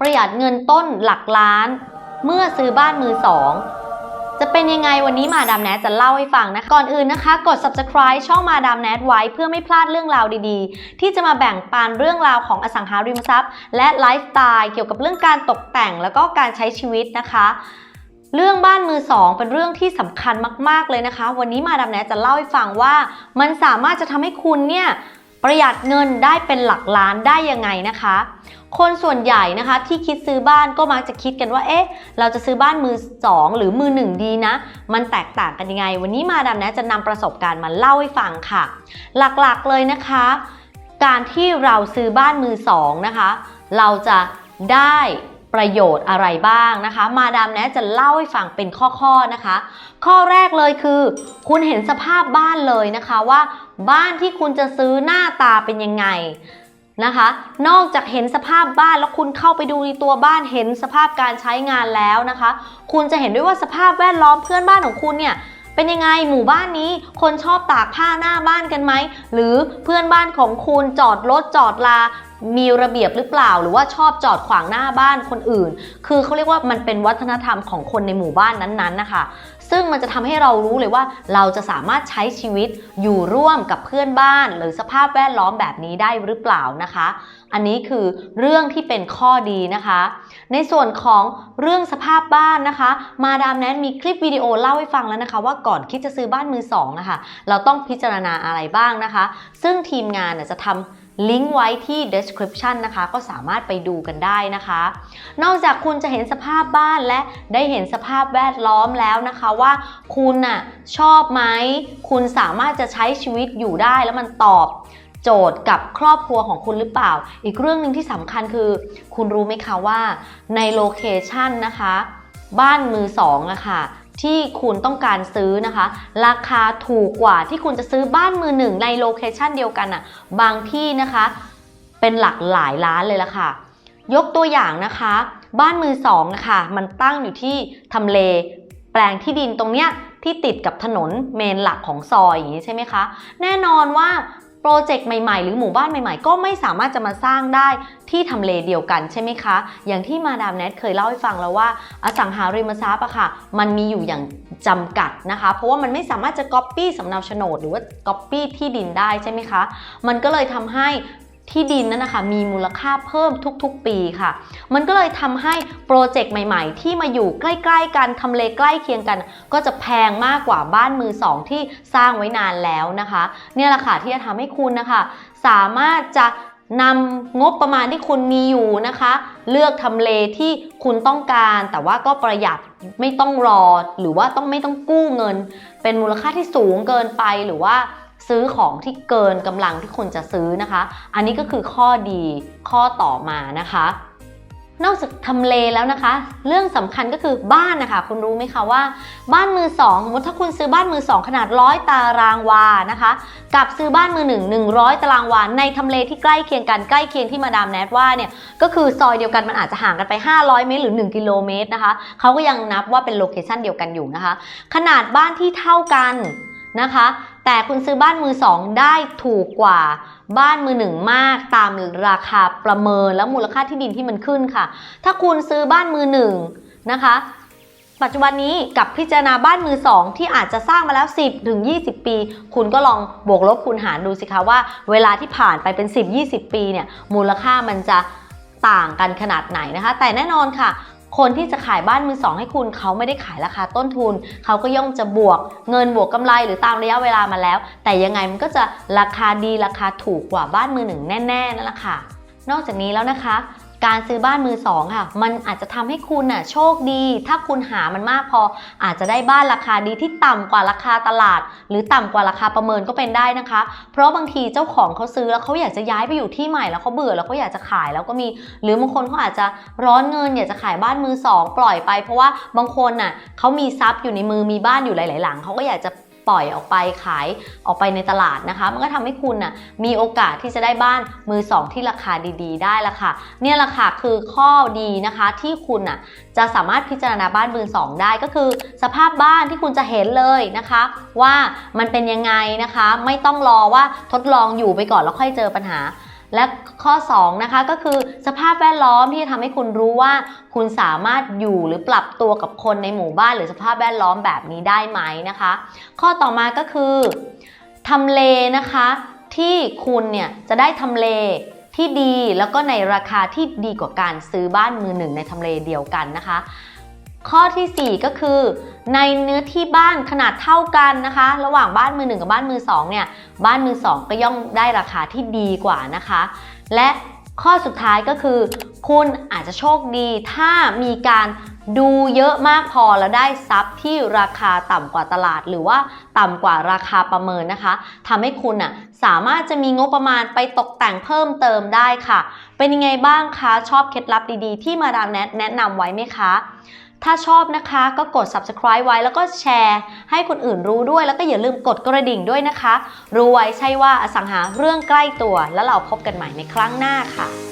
ประหยัดเงินต้นหลักล้าน เมื่อซื้อบ้านมือสองจะเป็นยังไงวันนี้มาดามแนทจะเล่าให้ฟังนะคะก่อนอื่นนะคะ กด subscribe ช่องมาดามแนทไว้เพื่อไม่พลาดเรื่องราวดีๆ ที่จะมาแบ่งปันเรื่องราวของอสังหาริมทรัพย์ และไลฟ์สไตล์เกี่ยวกับเรื่องการตกแต่งแล้วก็การใช้ชีวิตนะคะ เรื่องบ้านมือสองเป็นเรื่องที่สำคัญมากๆเลยนะคะ วันนี้มาดามแนทจะเล่าให้ฟังว่า มันสามารถจะทำให้คุณเนี่ยประหยัดเงินได้เป็นหลักล้านได้ยังไงนะคะ คนส่วนใหญ่นะคะที่คิดซื้อบ้านก็มักจะคิดกันว่า เอ๊ะ เราจะซื้อบ้านมือสองหรือมือหนึ่งดีนะ มันแตกต่างกันยังไง วันนี้มาดามแนะจะนำประสบการณ์มาเล่าให้ฟังค่ะ หลักๆเลยนะคะ การที่เราซื้อบ้านมือสองนะคะ เราจะได้ประโยชน์อะไรบ้างนะคะ มาดามแนะจะเล่าให้ฟังเป็นข้อๆนะคะ ข้อแรกเลยคือ คุณเห็นสภาพบ้านเลยนะคะว่า บ้านที่คุณจะซื้อหน้าตาเป็นยังไง นะคะ นอกจากเห็นสภาพบ้านแล้วคุณเข้าไปดูในตัวบ้านเห็นสภาพการใช้งานแล้วนะคะ คุณจะเห็นด้วยว่าสภาพแวดล้อมเพื่อนบ้านของคุณเนี่ยเป็นยังไงหมู่บ้านนี้คนชอบตากผ้าหน้าบ้านกันไหมหรือเพื่อนบ้านของคุณจอดรถจอดลา มีระเบียบหรือเปล่า หรือว่าชอบจอดขวางหน้าบ้านคนอื่น คือเขาเรียกว่ามันเป็นวัฒนธรรมของคนในหมู่บ้านนั้นๆนะคะซึ่งมันจะทำให้เรารู้เลยว่าเราจะสามารถใช้ชีวิตอยู่ร่วมกับเพื่อนบ้าน หรือสภาพแวดล้อมแบบนี้ได้หรือเปล่านะคะ อันนี้คือเรื่องที่เป็นข้อดีนะคะ ในส่วนของเรื่องสภาพบ้านนะคะ มาดามแนนมีคลิปวิดีโอเล่าให้ฟังแล้วนะคะ ว่าก่อนคิดจะซื้อบ้านมือสองนะคะเราต้องพิจารณาอะไรบ้างนะคะ ซึ่งทีมงานจะทำ ลิงก์ไว้ที่ description นะคะ ก็สามารถไปดูกันได้นะคะ นอกจากคุณจะเห็นสภาพบ้านและได้เห็นสภาพแวดล้อมแล้วนะคะว่าคุณน่ะชอบไหม คุณสามารถจะใช้ชีวิตอยู่ได้แล้วมันตอบโจทย์กับครอบครัวของคุณหรือเปล่า อีกเรื่องหนึ่งที่สำคัญคือ คุณรู้ไหมคะว่าในโลเคชันนะคะ บ้านมือสองอะค่ะ ที่คุณต้องการซื้อนะคะ ราคาถูกกว่าที่คุณจะซื้อบ้านมือหนึ่งในโลเคชันเดียวกันอะบางที่นะคะเป็นหลักหลายล้านเลยละค่ะ ยกตัวอย่างนะคะ บ้านมือสองนะคะมันตั้งอยู่ที่ทำเล แปลงที่ดินตรงเนี้ยที่ติดกับถนนเมนหลักของซอยอย่างนี้ใช่ไหมคะ แน่นอนว่า โปรเจกต์ใหม่ๆ หรือหมู่บ้านใหม่ๆ ก็ไม่สามารถจะมาสร้างได้ที่ทำเลเดียวกันใช่ไหมคะ อย่างที่มาดามแนทเคยเล่าให้ฟังแล้วว่า อสังหาริมทรัพย์อะค่ะ มันมีอยู่อย่างจำกัดนะคะ เพราะว่ามันไม่สามารถจะก๊อปปี้สำเนาโฉนดหรือว่าก๊อปปี้ที่ดินได้ใช่ไหมคะ มันก็เลยทำให้ ที่ดินนั้นนะคะมีมูลค่าเพิ่มทุกๆปีค่ะ มันก็เลยทำให้โปรเจกต์ใหม่ๆ ที่มาอยู่ใกล้ ๆ กันทำเลใกล้เคียงกัน ก็จะแพงมากกว่าบ้านมือสองที่สร้างไว้นานแล้วนะคะ เนี่ยแหละค่ะที่จะทำให้คุณนะคะ สามารถจะนำงบประมาณที่คุณมีอยู่นะคะ เลือกทำเลที่คุณต้องการ แต่ว่าก็ประหยัดไม่ต้องรอ หรือว่าต้องไม่ต้องกู้เงิน เป็นมูลค่าที่สูงเกินไปหรือว่า ซื้อของที่เกินกำลังที่คุณจะซื้อนะคะ อันนี้ก็คือข้อดีข้อต่อมานะคะ นอกจากทำเลแล้วนะคะ เรื่องสำคัญก็คือบ้านนะคะ คุณรู้ไหมคะว่า บ้านมือสองสมมติถ้าคุณซื้อบ้านมือสองขนาดร้อยตารางวานะคะ กับซื้อบ้านมือหนึ่งหนึ่งร้อยตารางวาในทำเลที่ใกล้เคียงกันใกล้เคียงที่มาดามแนทว่าเนี่ยก็คือซอยเดียวกันมันอาจจะห่างกันไป 500 เมตรหรือ 1 กิโลเมตรนะคะเขาก็ยังนับว่าเป็นโลเคชันเดียวกันอยู่นะคะ ขนาดบ้านที่เท่ากันนะคะแต่คุณซื้อบ้านมือสองได้ถูกกว่าบ้านมือหนึ่งมากตามราคาประเมินและมูลค่าที่ดินที่มันขึ้นค่ะ ถ้าคุณซื้อบ้านมือหนึ่งนะคะ ปัจจุบันนี้กับพิจารณาบ้านมือสองที่อาจจะสร้างมาแล้ว 10ถึง20 ปี คุณก็ลองบวกลบคูณหารดูสิคะว่า เวลาที่ผ่านไปเป็น 10-20 ปีเนี่ยมูลค่ามันจะต่างกันขนาดไหนนะคะ แต่แน่นอนค่ะ คนที่จะขายบ้านมือสองให้คุณเขาไม่ได้ขายราคาต้นทุน เขาก็ย่อมจะบวกเงินบวกกำไรหรือตามระยะเวลามาแล้ว แต่ยังไงมันก็จะราคาดีราคาถูกกว่าบ้านมือหนึ่งแน่ๆนั่นแหละค่ะนอกจากนี้แล้วนะคะ การซื้อบ้านมือสองค่ะ มันอาจจะทำให้คุณน่ะโชคดี ถ้าคุณหามันมากพอ อาจจะได้บ้านราคาดีที่ต่ำกว่าราคาตลาด หรือต่ำกว่าราคาประเมินก็เป็นได้นะคะ เพราะบางทีเจ้าของเขาซื้อแล้วเขาอยากจะย้ายไปอยู่ที่ใหม่แล้วเขาเบื่อแล้วเขาอยากจะขายแล้วก็มี หรือบางคนเขาอาจจะร้อนเงินอยากจะขายบ้านมือสองปล่อยไป เพราะว่าบางคนน่ะเขามีทรัพย์อยู่ในมือมีบ้านอยู่หลาย ๆ หลังเขาก็อยากจะ ปล่อยออกไปขายออกไปในตลาดนะคะ มันก็ทำให้คุณน่ะมีโอกาสที่จะได้บ้านมือสองที่ราคาดีๆ ได้ละค่ะ เนี่ยแหละค่ะคือข้อดีนะคะที่คุณน่ะจะสามารถพิจารณาบ้านมือสองได้ก็คือ สภาพบ้านที่คุณจะเห็นเลยนะคะ ว่ามันเป็นยังไงนะคะ ไม่ต้องรอว่าทดลองอยู่ไปก่อนแล้วค่อยเจอปัญหา และข้อ2นะคะก็คือสภาพแวดล้อมที่จะทำให้คุณรู้ว่า คุณสามารถอยู่หรือปรับตัวกับคนในหมู่บ้าน หรือสภาพแวดล้อมแบบนี้ได้ไหมนะคะ ข้อต่อมาก็คือทำเลนะคะที่คุณเนี่ยจะได้ทำเลที่ดีแล้วก็ในราคาที่ดีกว่าการซื้อบ้านมือหนึ่งในทำเลเดียวกันนะคะ ข้อทีสี่ 4 ก็คือ ในเนื้อที่บ้านขนาดเท่ากันนะคะ ระหว่างบ้านมือหนึ่งกับบ้านมือสองเนี่ย บ้านมือสองก็ย่อมได้ราคาที่ดีกว่านะคะ และข้อสุดท้ายก็คือ คุณอาจจะโชคดีถ้ามีการ ดูเยอะมากพอแล้วได้ทรัพย์ที่ราคาต่ำกว่าตลาด หรือว่าต่ำกว่าราคาประเมินนะคะทำให้คุณอะสามารถจะมีงบประมาณไปตกแต่งเพิ่มเติมได้ค่ะ เป็นยังไงบ้างคะ ชอบเคล็ดลับดีๆ ที่มาดามแนทแนะนำไว้ไหมคะถ้าชอบนะคะก็กด subscribe ไว้แล้วก็แชร์ให้คนอื่นรู้ด้วย แล้วก็อย่าลืมกดกระดิ่งด้วยนะคะ รู้ไว้ใช่ว่าอสังหาเรื่องใกล้ตัว แล้วเราพบกันใหม่ในครั้งหน้าค่ะ